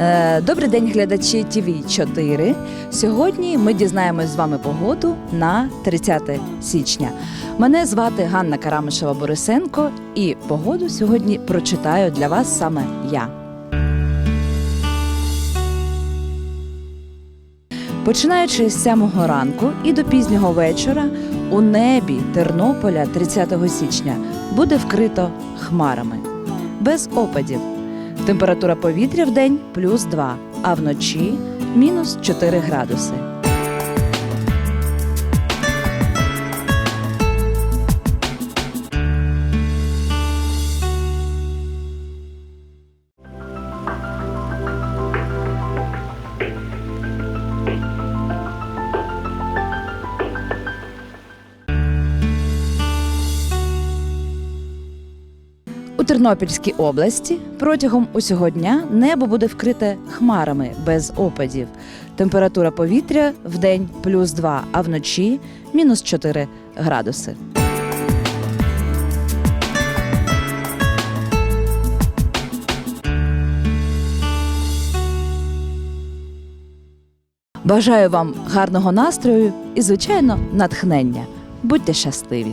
Е, Добрий день, глядачі ТВ 4 Сьогодні ми дізнаємось з вами погоду на 30 січня. Мене звати Ганна Карамишева Борисенко, і погоду сьогодні прочитаю для вас саме я. Починаючи з 7 ранку і до пізнього вечора у небі Тернополя 30 січня буде вкрито хмарами без опадів. Температура повітря в день плюс 2, а вночі мінус 4 градуси. Тернопільській області протягом усього дня небо буде вкрите хмарами без опадів. Температура повітря в день плюс 2, а вночі мінус 4 градуси. Бажаю вам гарного настрою і, звичайно, натхнення. Будьте щасливі!